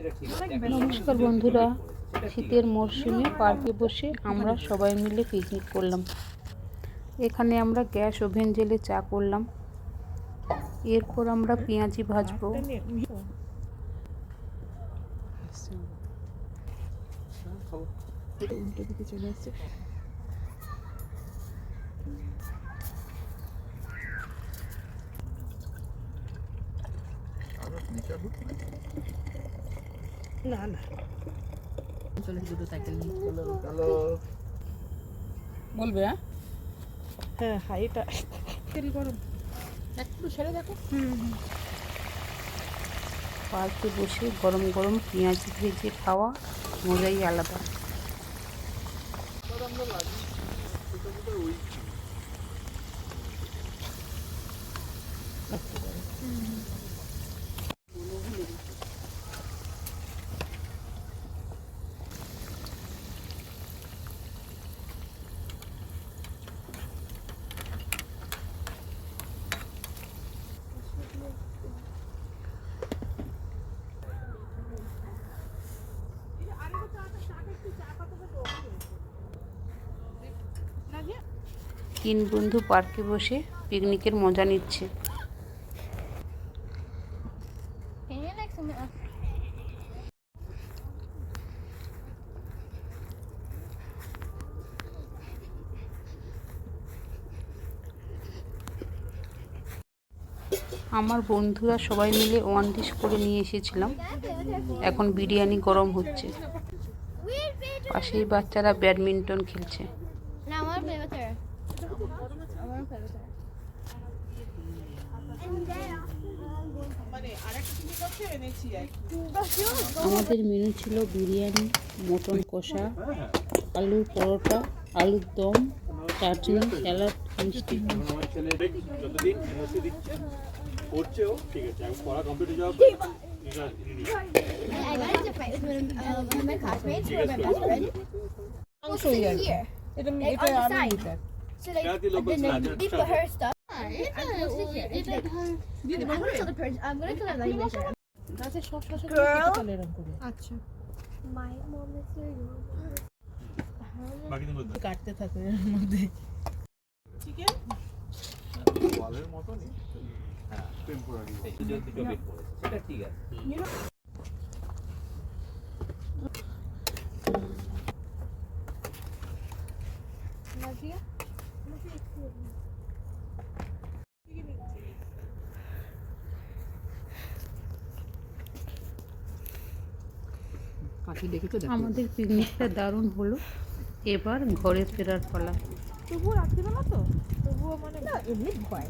নমস্কার বন্ধুরা, শীতের মরশুমে পার্কে বসে আমরা সবাই মিলে পিকনিক করলাম। এখানে আমরা গ্যাস ওভেন জেলে চা করলাম। এরপর আমরা পেঁয়াজি ভাজবো। না না। চলে দুটো সাইকেল নিয়ে। বলবে হ্যাঁ? হ্যাঁ হাইটা তেল গরম একটু ছেড়ে দেখো। পার্কে বসে গরম গরম পেঁয়াজ ভেজে খাওয়া মজাই আলাদা। তিন বন্ধু পার্কে বসে পিকনিকের মজা নিচ্ছে। আমার বন্ধুরা সবাই মিলে ওয়ান ডিশ করে নিয়ে এসেছিলাম। এখন বিরিয়ানি গরম হচ্ছে। পাশেই বাচ্চারা ব্যাডমিন্টন খেলছে। আমাদের মেনু ছিল বিরিয়ানি মটন কষা আলুর পরোটা আলুর দম চাটনি স্যালাড মিষ্টি আছে আমি হয়ে এটা uh. এটা এটা আমি. এটা So like, Yeah, then standard they put her stuff. I'm gonna tell the person. I'm gonna tell them later. গাছে সব শশা Girl. চলে এরকম করে আচ্ছা My mom is your বাকি দিন কাটতে থাকে এর মধ্যে ওয়ালের মতনই হ্যাঁ টেম্পোরারি সেটা ঠিক আছে আমাদের পিকনিকটা দারুণ হলো। এবার ঘরে ফেরার পালা। তবুও রাত্রিবেলা তো? তবুও মানে এমনি ভয়।